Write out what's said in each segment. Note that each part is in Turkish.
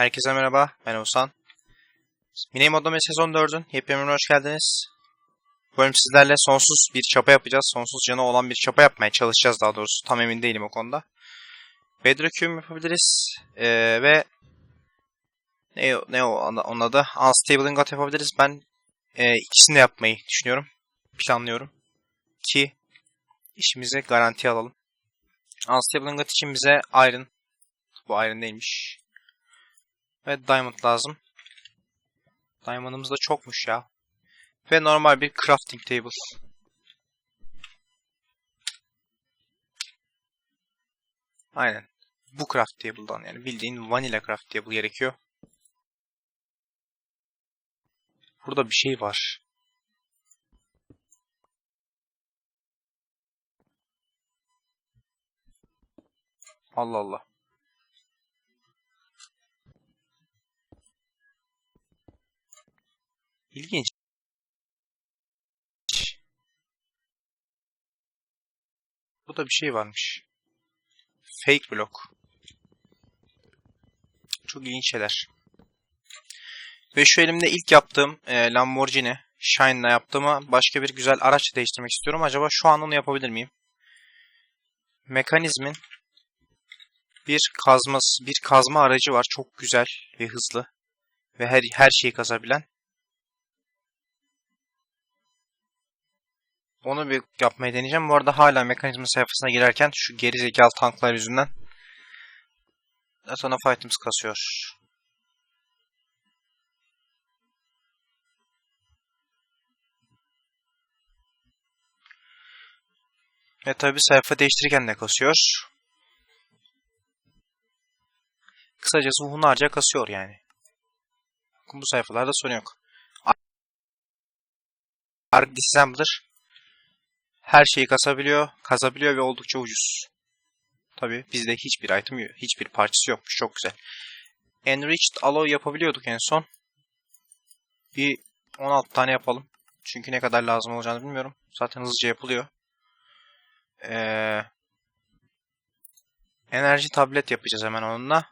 Herkese merhaba, ben Oğuzhan. Mini Modome sezon 4'ün yepyeni hoş geldiniz. Bu bölüm sizlerle sonsuz bir çapa yapacağız. Sonsuz canı olan bir çapa yapmaya çalışacağız daha doğrusu. Tam emin değilim o konuda. Bedrock'üm yapabiliriz. Ee, ve ne, ne o onun adı? Unstable Ingot yapabiliriz. Ben e, ikisini de yapmayı düşünüyorum. Planlıyorum. Ki işimizi garantiye alalım. Unstable Ingot için bize Iron. Bu Iron neymiş? Ve Diamond lazım. Diamond'ımız da çokmuş ya. Ve normal bir crafting table. Aynen. Bu craft table'dan yani bildiğin vanilla craft table gerekiyor. Burada bir şey var. Allah Allah. İlginç. Burada bir şey varmış. Fake block. Çok ilginç şeyler. Ve şu elimde ilk yaptığım e, Lamborghini Shine'la yaptığımı başka bir güzel araç değiştirmek istiyorum. Acaba şu an onu yapabilir miyim? Mekanizmin bir kazması, bir kazma aracı var. Çok güzel ve hızlı. Ve her, her şeyi kazabilen. Onu bir yapmayı deneyeceğim. Bu arada hala mekanizma sayfasına girerken şu geri zekalı tanklar yüzünden Aton of Items kasıyor. Ve tabi sayfa değiştirirken de kasıyor. Kısacası hunharca kasıyor yani. Bu sayfalarda sorun yok. Arc Disassembler her şeyi kasabiliyor, kazabiliyor ve oldukça ucuz. Tabi bizde hiçbir item hiçbir parçası yokmuş. Çok güzel. Enriched Alloy yapabiliyorduk en son. Bir 16 tane yapalım. Çünkü ne kadar lazım olacağını bilmiyorum. Zaten hızlıca yapılıyor. Ee, enerji tablet yapacağız hemen onunla.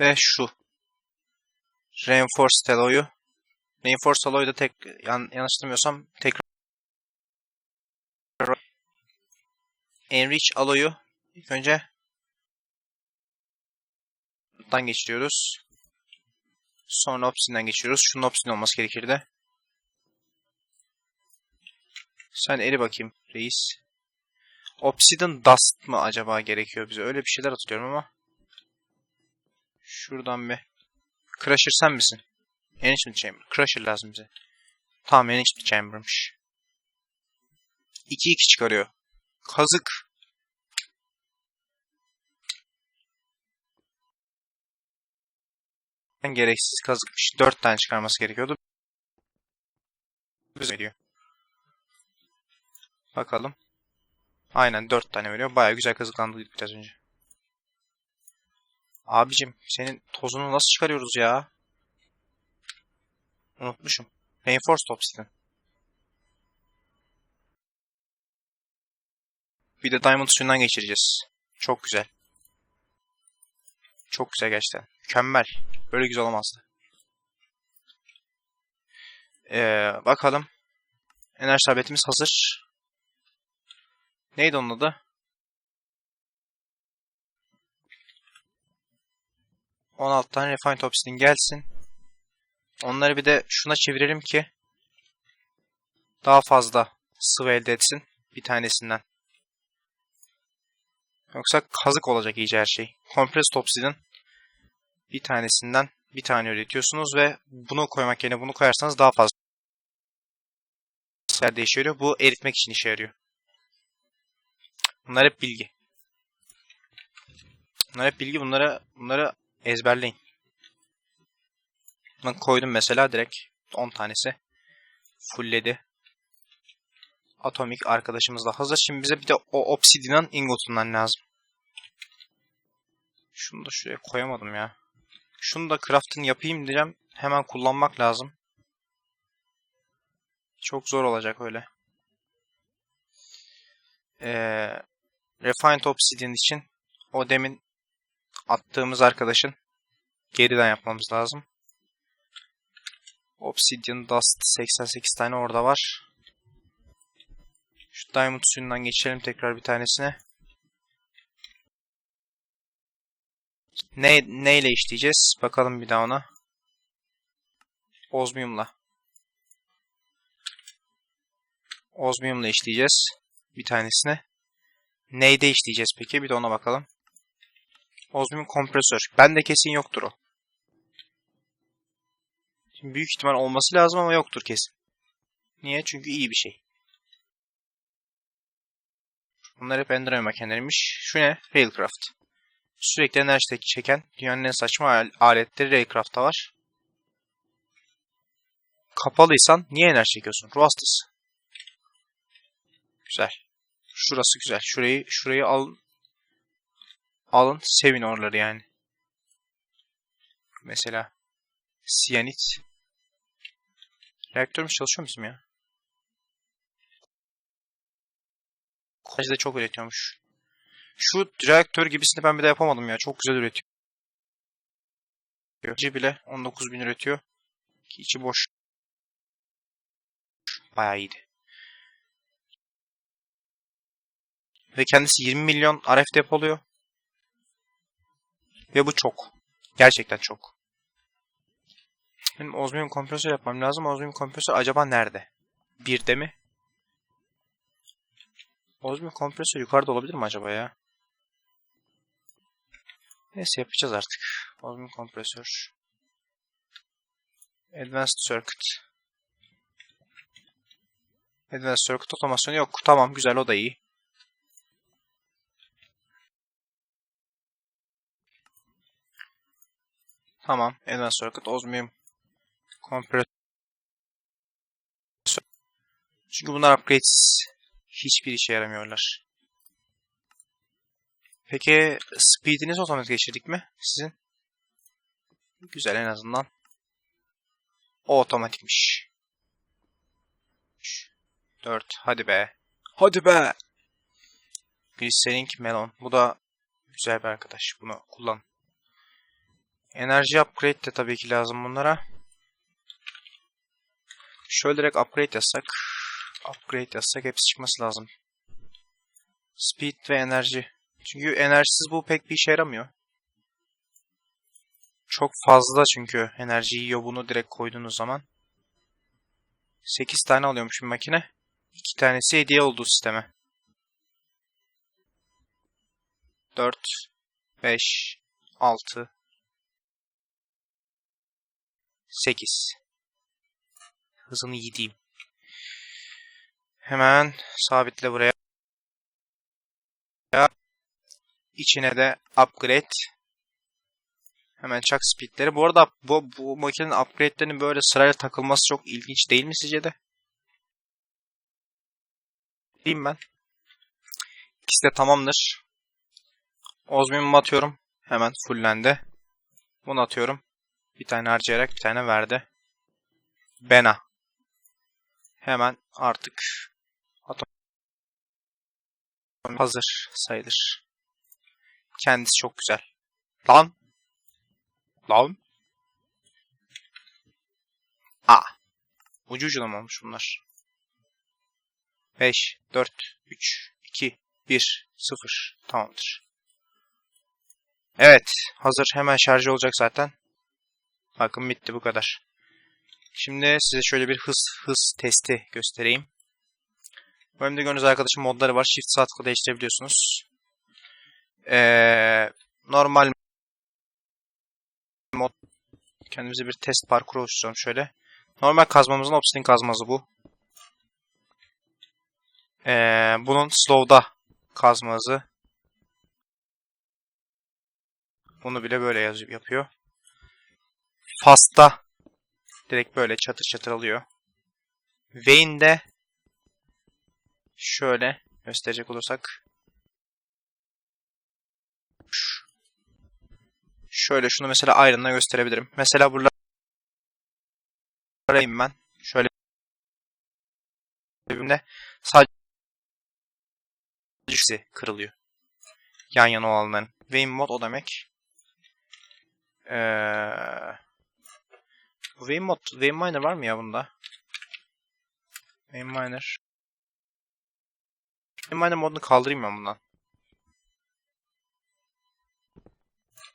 Ve şu. Reinforced Alloy'u Reinforced Alloy'u da tek, yan, yanlışlamıyorsam tekrar Enrich Alloy'u ilk önce dan geçiriyoruz. Sonra Obsidian'dan geçiyoruz. Şunun Obsidian olması gerekirdi. Sen eri bakayım reis. Obsidian Dust mı acaba gerekiyor bize? Öyle bir şeyler hatırlıyorum ama. Şuradan bir. Crusher sen misin? Enrichment Chamber. Crusher lazım bize. Tamam Enrichment Chamber'mış. 2-2 çıkarıyor. Kazık. Gereksiz kazıkmış. 4 tane çıkarması gerekiyordu. Bize veriyor. Bakalım. Aynen 4 tane veriyor. Baya güzel kazıklandık biraz önce. Abicim senin tozunu nasıl çıkarıyoruz ya? Unutmuşum. Reinforced Obsidian. Bir de Diamond suyundan geçireceğiz. Çok güzel. Çok güzel gerçekten. Mükemmel. Böyle güzel olamazdı. Ee, bakalım. Enerji tabletimiz hazır. Neydi onun adı? ...16 tane Refined Obsidian gelsin. Onları bir de şuna çevirelim ki... ...daha fazla sıvı elde etsin. Bir tanesinden. Yoksa kazık olacak iyice her şey. Compressed Obsidian bir tanesinden bir tane üretiyorsunuz ve bunu koymak yerine bunu koyarsanız daha fazla işe yarıyor. Bu eritmek için işe yarıyor. Bunlar hep bilgi. Bunlar hep bilgi. Bunları bunları ezberleyin. Ben koydum mesela direkt 10 tanesi fullledi. Atomik arkadaşımız da hazır. Şimdi bize bir de o obsidian ingotundan lazım. Şunu da şuraya koyamadım ya. Şunu da craft'ını yapayım diyeceğim. Hemen kullanmak lazım. Çok zor olacak öyle. Ee, Refined Obsidian için o demin attığımız arkadaşın geriden yapmamız lazım. Obsidian Dust 88 tane orada var. Şu Diamond suyundan geçelim tekrar bir tanesine. Ne neyle işleyeceğiz? Bakalım bir daha ona. Ozmium'la. Ozmium'la işleyeceğiz. Bir tanesine. Neyde işleyeceğiz peki? Bir de ona bakalım. Ozmium kompresör. Bende kesin yoktur o. Şimdi büyük ihtimal olması lazım ama yoktur kesin. Niye? Çünkü iyi bir şey. Bunlar hep Enderman makineleriymiş. Şu ne? Railcraft. Sürekli enerji çeken dünyanın en saçma al- aletleri Railcraft'ta var. Kapalıysan niye enerji çekiyorsun? Ruh hastası. Güzel. Şurası güzel. Şurayı şurayı al alın sevin oraları yani. Mesela siyanit. Reaktörümüz çalışıyor bizim ya? Kolaj da çok üretiyormuş. Şu reaktör gibisini ben bir de yapamadım ya. Çok güzel üretiyor. İçi bile 19.000 üretiyor. Ki içi boş. Bayağı iyiydi. Ve kendisi 20 milyon RF depoluyor. Ve bu çok. Gerçekten çok. Benim ozmium kompresör yapmam lazım. Ozmium kompresör acaba nerede? Birde mi? Ozmium kompresör yukarıda olabilir mi acaba ya? Neyse yapacağız artık. Ozmium kompresör. Advanced Circuit. Advanced Circuit otomasyonu yok. Tamam güzel o da iyi. Tamam. Advanced Circuit, Osmium Kompresör. Çünkü bunlar upgrades hiçbir işe yaramıyorlar. Peki speed'inizi otomatik geçirdik mi sizin? Güzel en azından. O otomatikmiş. 4 hadi be. Hadi be. Glycerink Melon. Bu da güzel bir arkadaş. Bunu kullan. Enerji upgrade de tabii ki lazım bunlara. Şöyle direkt upgrade yazsak. Upgrade yazsak hepsi çıkması lazım. Speed ve enerji. Çünkü enerjisiz bu pek bir işe yaramıyor. Çok fazla çünkü enerji yiyor bunu direkt koyduğunuz zaman. 8 tane alıyormuş bir makine. 2 tanesi hediye oldu sisteme. 4 5 6 8 Hızını yediğim. Hemen sabitle buraya. İçine de upgrade. Hemen çak speedleri. Bu arada bu, bu makinenin upgrade'lerinin böyle sırayla takılması çok ilginç değil mi sizce de? Diyeyim ben. İkisi de tamamdır. Osmium'u atıyorum. Hemen fullendi. Bunu atıyorum. Bir tane harcayarak bir tane verdi. Bena. Hemen artık atom hazır sayılır. Kendisi çok güzel. Lan. Lan. A. Ucu ucuna mı olmuş bunlar? 5, 4, 3, 2, 1, 0. Tamamdır. Evet. Hazır. Hemen şarj olacak zaten. Bakın bitti bu kadar. Şimdi size şöyle bir hız hız testi göstereyim. Bölümde gördüğünüz arkadaşım modları var. Shift sağ tıkla değiştirebiliyorsunuz. Ee, normal mod kendimize bir test parkuru oluşturalım şöyle. Normal kazmamızın obsidian kazması bu. Ee, bunun slow'da kazma hızı. Bunu bile böyle yazıyor, yapıyor. Fast'ta direkt böyle çatır çatır alıyor. Vayne'de şöyle gösterecek olursak şöyle şunu mesela Iron'la gösterebilirim. Mesela burada arayayım ben. Şöyle birbirine sadece kırılıyor. Yan yana olanların. Vayne mod o demek. Ee, Vein mod, Vein Miner var mı ya bunda? Vein Miner. Vein Miner modunu kaldırayım ben bundan.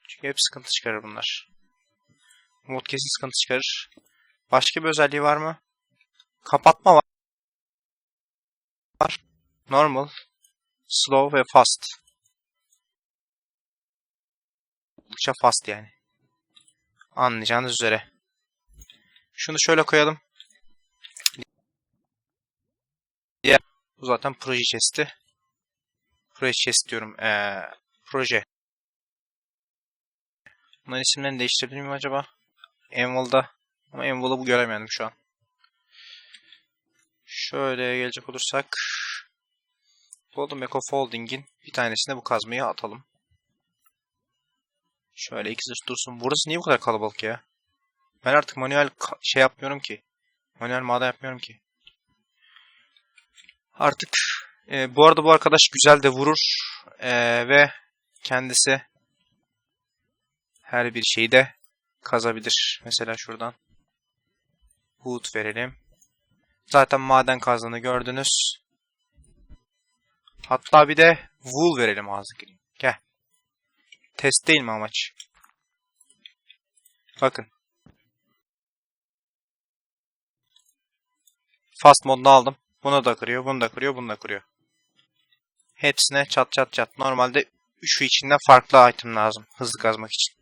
Çünkü hep sıkıntı çıkarır bunlar. Bu mod kesin sıkıntı çıkarır. Başka bir özelliği var mı? Kapatma var. var. Normal, slow ve fast. Oldukça fast yani. Anlayacağınız üzere. Şunu şöyle koyalım. Diğer bu zaten proje chest'i. Proje chest diyorum. Ee, proje. Bunların isimlerini değiştirebilir miyim acaba? Anvil'da. Ama Anvil'ı bu göremedim şu an. Şöyle gelecek olursak. Golden Echo Folding'in bir tanesine bu kazmayı atalım. Şöyle ikisi dursun. Burası niye bu kadar kalabalık ya? Ben artık manuel şey yapmıyorum ki. Manuel maden yapmıyorum ki. Artık e, bu arada bu arkadaş güzel de vurur e, ve kendisi her bir şeyi de kazabilir. Mesela şuradan wood verelim. Zaten maden kazdığını gördünüz. Hatta bir de wool verelim ağzı gireyim. Gel. Test değil mi amaç? Bakın. Fast modunu aldım. Bunu da kırıyor, bunu da kırıyor, bunu da kırıyor. Hepsine çat çat çat. Normalde şu içinde farklı item lazım. Hızlı kazmak için.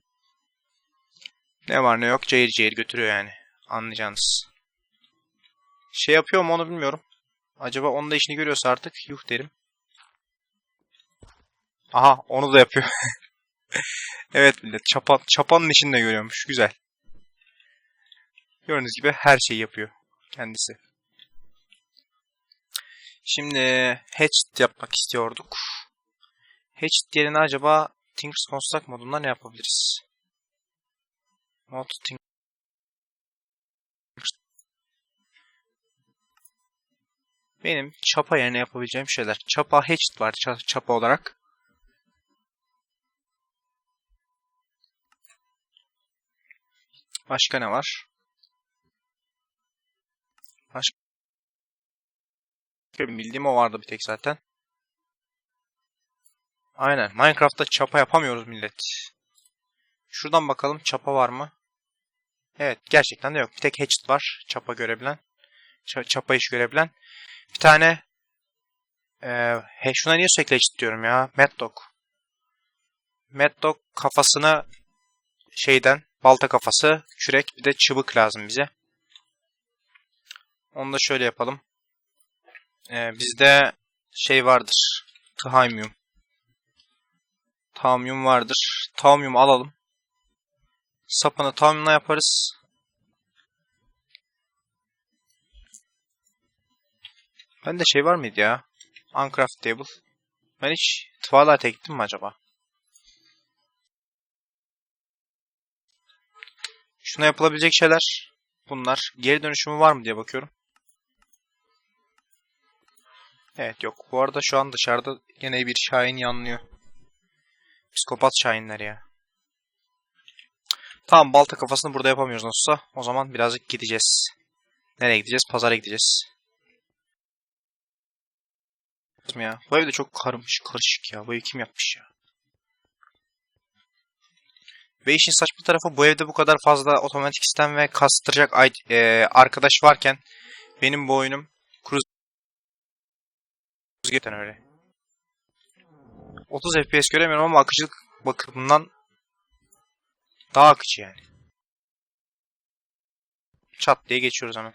Ne var ne yok cayır cayır götürüyor yani. Anlayacağınız. Şey yapıyor mu onu bilmiyorum. Acaba onun da işini görüyorsa artık yuh derim. Aha onu da yapıyor. evet millet çapan, çapanın içinde de görüyormuş. Güzel. Gördüğünüz gibi her şeyi yapıyor kendisi. Şimdi hatchet yapmak istiyorduk. Hatchet yerine acaba Thinkers Construct modunda ne yapabiliriz? Mod Think Benim çapa yerine yapabileceğim şeyler. Çapa hatchet var çapa olarak. Başka ne var? Başka bildiğim o vardı bir tek zaten. Aynen. Minecraft'ta çapa yapamıyoruz millet. Şuradan bakalım çapa var mı? Evet gerçekten de yok. Bir tek hatchet var. Çapa görebilen. Çapa iş görebilen. Bir tane e, he, şuna niye sürekli hatchet diyorum ya? Mad Dog. Mad Dog kafasını şeyden balta kafası, kürek bir de çıbık lazım bize. Onu da şöyle yapalım. Ee, bizde şey vardır. Titanium. Titanium vardır. Titanium alalım. Sapını titaniumla yaparız. Bende şey var mıydı ya? Uncraftable. Ben hiç Twilight'e gittim mi acaba? Şuna yapılabilecek şeyler bunlar. Geri dönüşümü var mı diye bakıyorum. Evet yok. Bu arada şu an dışarıda yine bir şahin yanlıyor. Psikopat şahinler ya. Tamam balta kafasını burada yapamıyoruz nasılsa. O zaman birazcık gideceğiz. Nereye gideceğiz? Pazara gideceğiz. Ya. Bu ev de çok karmış, karışık ya. Bu ev kim yapmış ya? Ve işin saçma tarafı bu evde bu kadar fazla otomatik sistem ve kastıracak e, arkadaş varken benim bu oyunum Gerçekten öyle. 30 FPS göremiyorum ama akıcılık bakımından daha akıcı yani. Çat diye geçiyoruz hemen.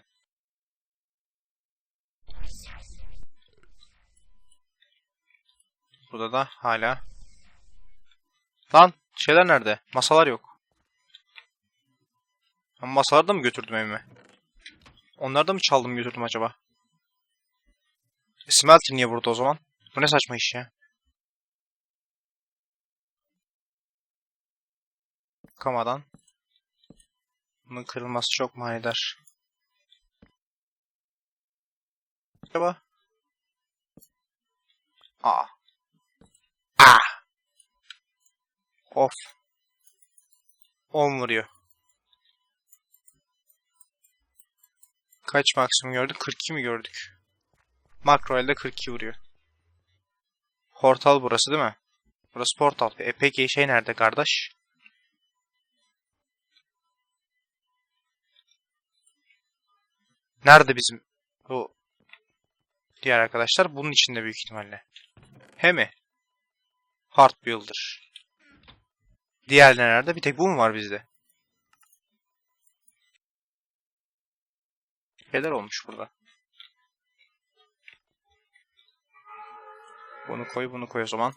Burada da hala. Lan şeyler nerede? Masalar yok. Ben masaları da mı götürdüm evime? Onları da mı çaldım götürdüm acaba? Smelter niye burada o zaman? Bu ne saçma iş ya. Kamadan. Bunun kırılması çok manidar. Acaba? Aa. Aa. Of. 10 vuruyor. Kaç maksimum gördük? 42 mi gördük? Makro elde 42 vuruyor. Portal burası değil mi? Burası portal. E peki şey nerede kardeş? Nerede bizim bu diğer arkadaşlar? Bunun içinde büyük ihtimalle. He mi? Heart Builder. Diğer nerede? Bir tek bu mu var bizde? Neler olmuş burada? Bunu koy, bunu koy o zaman.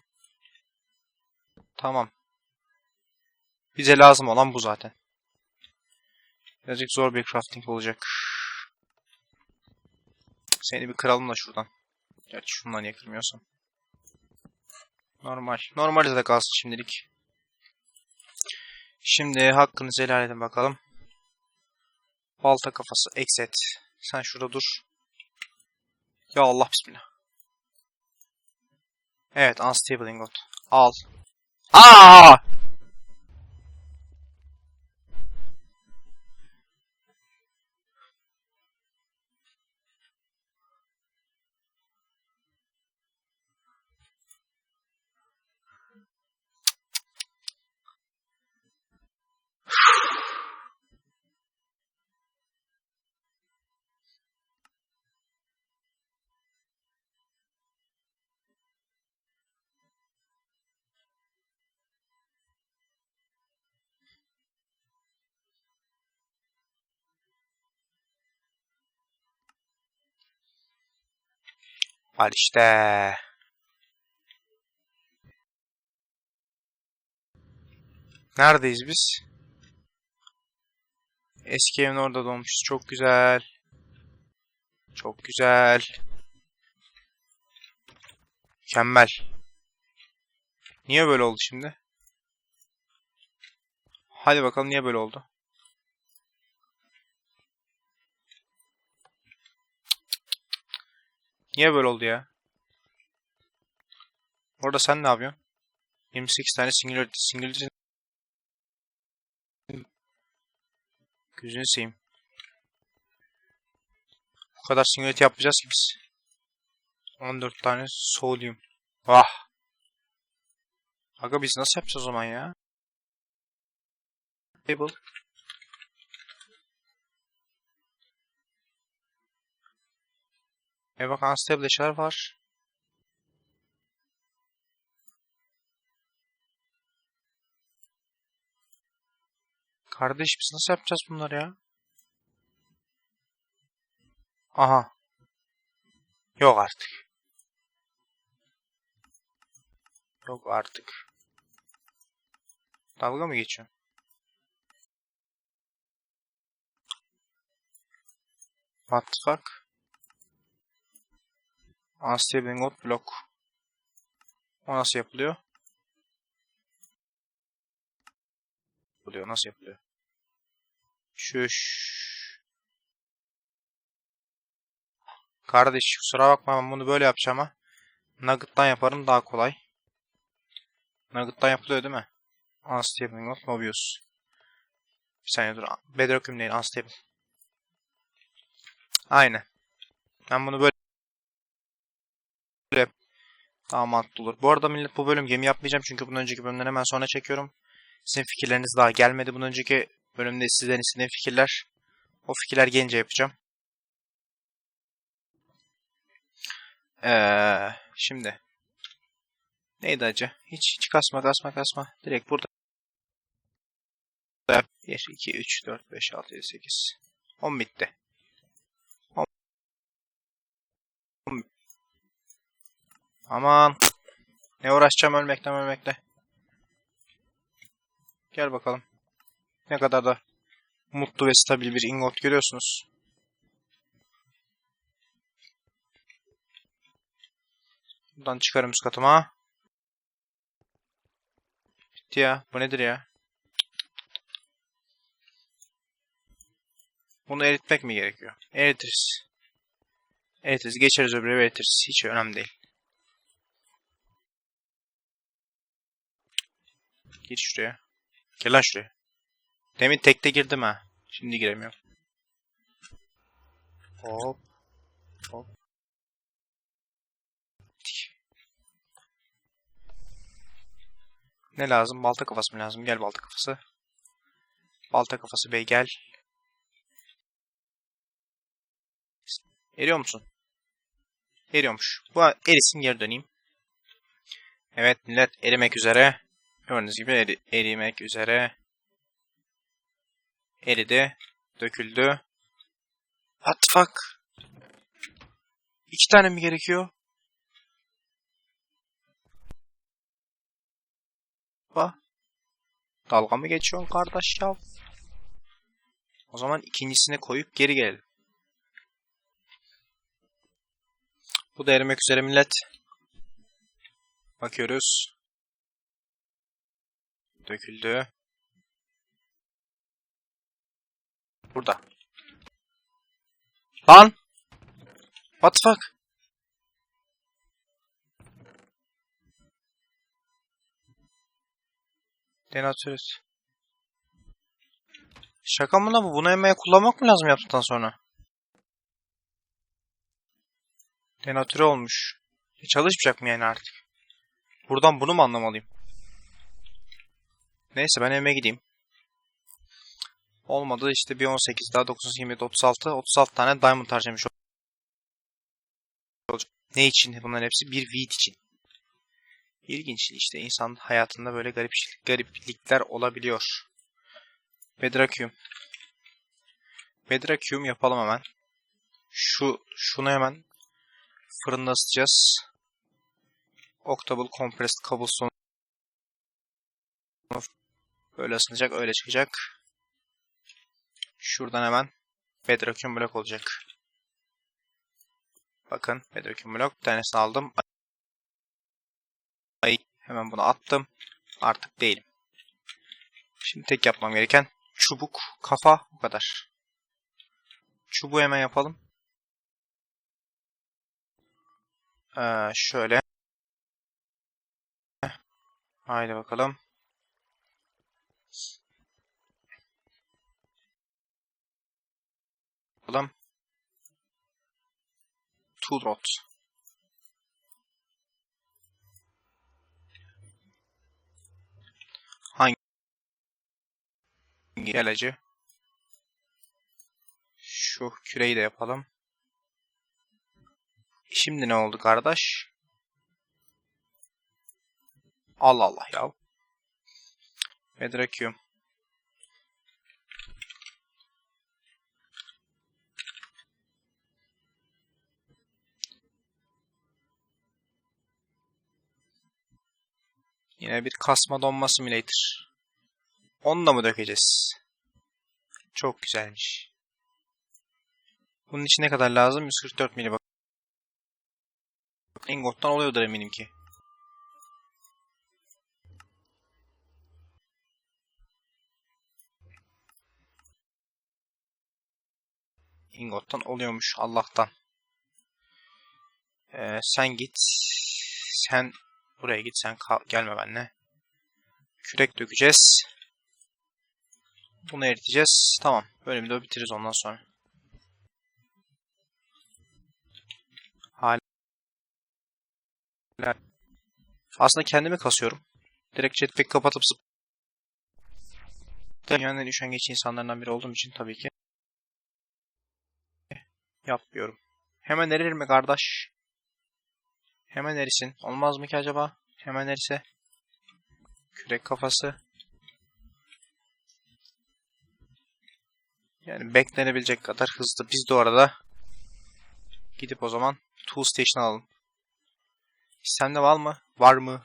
Tamam. Bize lazım olan bu zaten. Birazcık zor bir crafting olacak. Seni bir kıralım da şuradan. Gerçi şundan yakılmıyorsam. Normal. Normalde de kalsın şimdilik. Şimdi hakkınızı helal edin bakalım. Balta kafası exit. Sen şurada dur. Ya Allah bismillah. Evet unstable ingot. Al. Aa! Al işte. Neredeyiz biz? Eski evin orada doğmuşuz. Çok güzel. Çok güzel. Mükemmel. Niye böyle oldu şimdi? Hadi bakalım niye böyle oldu? Niye böyle oldu ya? Orada sen ne yapıyorsun? 28 tane singularity. Singularity Gözünü seveyim. Bu kadar singularity yapacağız ki biz. 14 tane solyum. Vah. Aga biz nasıl yapacağız o zaman ya? Table. E bak var. Kardeş biz nasıl yapacağız bunları ya? Aha. Yok artık. Yok artık. Dalga mı geçiyorsun? What the fuck? Unstable ingot block. O nasıl yapılıyor? Yapılıyor. Nasıl yapılıyor? Şuş. Kardeş kusura bakma ben bunu böyle yapacağım ama Nugget'tan yaparım daha kolay. Nugget'tan yapılıyor değil mi? Unstable ingot Mobius. Bir saniye dur. Bedrock değil Unstable. Aynen. Ben bunu böyle böyle daha mantıklı olur. Bu arada millet bu bölüm gemi yapmayacağım çünkü bundan önceki bölümden hemen sonra çekiyorum. Sizin fikirleriniz daha gelmedi. Bundan önceki bölümde sizden istediğim fikirler. O fikirler gelince yapacağım. Ee, şimdi. Neydi acı? Hiç, hiç kasma kasma kasma. Direkt burada. 1, 2, 3, 4, 5, 6, 7, 8. 10 bitti. 10. Aman. Ne uğraşacağım ölmekten ölmekle. Gel bakalım. Ne kadar da mutlu ve stabil bir ingot görüyorsunuz. Buradan çıkarım üst katıma. Bitti ya. Bu nedir ya? Bunu eritmek mi gerekiyor? Eritiriz. Eritiriz. Geçeriz öbürü eritiriz. Hiç önemli değil. Git şuraya. Gel lan şuraya. Demin tekte girdim ha. Şimdi giremiyorum. Hop. Hop. Ne lazım? Balta kafası mı lazım? Gel balta kafası. Balta kafası bey gel. Eriyor musun? Eriyormuş. Bu erisin geri döneyim. Evet millet erimek üzere. Gördüğünüz gibi eri- erimek üzere. Eridi. Döküldü. What the fuck? İki tane mi gerekiyor? Bak. Dalga mı geçiyorsun kardeş ya? O zaman ikincisini koyup geri gelelim. Bu da erimek üzere millet. Bakıyoruz. Döküldü. Burada. Lan! What the fuck? Denatörüz. Şaka mı lan bu? Bunu emeğe kullanmak mı lazım yaptıktan sonra? Denatüre olmuş. E çalışmayacak mı yani artık? Buradan bunu mu anlamalıyım? Neyse ben evime gideyim. Olmadı işte bir 18 daha 9, 27, 36. 36 tane diamond harcamış olacak. Ne için bunların hepsi? Bir weed için. İlginç işte insan hayatında böyle garip gariplikler olabiliyor. Bedrakium. Bedrakium yapalım hemen. Şu şunu hemen fırında ısıtacağız. Octable Compressed Cobblestone böyle ısınacak, öyle çıkacak. Şuradan hemen Bedrockium blok olacak. Bakın Bedrockium blok bir tanesini aldım. Ay, hemen bunu attım. Artık değilim. Şimdi tek yapmam gereken çubuk, kafa bu kadar. Çubuğu hemen yapalım. Ee, şöyle. Haydi bakalım. Tool rod. Hangi ilacı? Şu küreyi de yapalım. Şimdi ne oldu kardeş? Allah Allah ya. Medrakium. Yine bir kasma donma simulator. Onu da mı dökeceğiz? Çok güzelmiş. Bunun için ne kadar lazım? 144 mili bak. Ingot'tan oluyordur eminim ki. Ingot'tan oluyormuş Allah'tan. Ee, sen git. Sen buraya git. Sen kal gelme benimle. Kürek dökeceğiz. Bunu eriteceğiz. Tamam. Bölümü de bitiririz ondan sonra. Hala aslında kendimi kasıyorum. Direkt jetpack kapatıp zıp Dünyanın en üşengeç insanlardan biri olduğum için tabii ki yapmıyorum. Hemen erir mi kardeş? Hemen erisin. Olmaz mı ki acaba? Hemen erise. Kürek kafası. Yani beklenebilecek kadar hızlı. Biz de o arada gidip o zaman Tool Station alalım. Sistemde var mı? Var mı?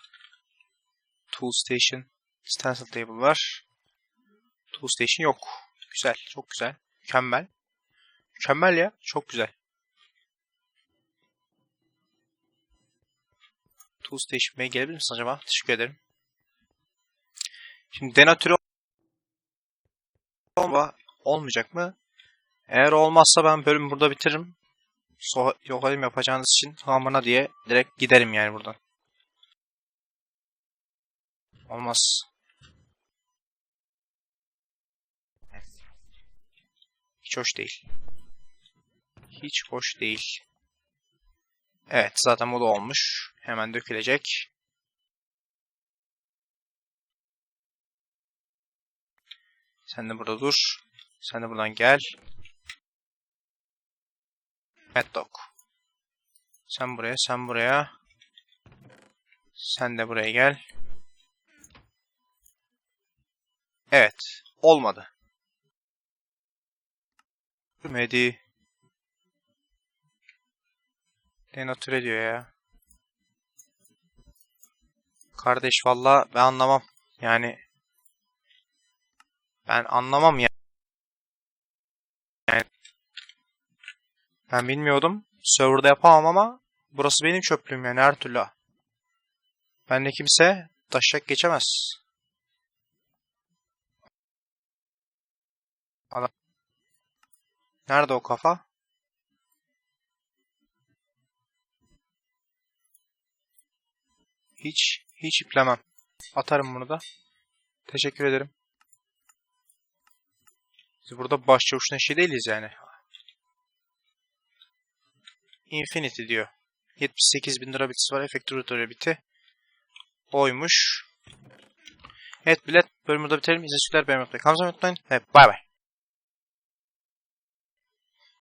Tool Station. Stencil Table var. Tool Station yok. Güzel. Çok güzel. Mükemmel. Mükemmel ya. Çok güzel. Tool Station Bey gelebilir misin acaba? Teşekkür ederim. Şimdi denatürü olma, olmayacak mı? Eğer olmazsa ben bölümü burada bitiririm. So yok halim yapacağınız için tamamına diye direkt giderim yani buradan. Olmaz. Hiç hoş değil. Hiç hoş değil. Evet zaten bu da olmuş. Hemen dökülecek. Sen de burada dur. Sen de buradan gel. Mad Dog. Sen buraya, sen buraya. Sen de buraya gel. Evet. Olmadı. Medi. Denatüre diyor ya. Kardeş valla ben anlamam. Yani ben anlamam ya. Yani ben bilmiyordum. Serverda yapamam ama burası benim çöplüğüm yani her türlü. Ben de kimse taşak geçemez. Adam. Nerede o kafa? Hiç, hiç iplemem. Atarım bunu da. Teşekkür ederim. Biz burada başçavuşun eşi değiliz yani. Infinity diyor. 78 bin lira bitisi var. Efektüratör biti. Oymuş. Evet bilet bölümü burada bitelim. İzleyiciler beğenmeyi unutmayın. Kanalımıza unutmayın. Evet bay bay.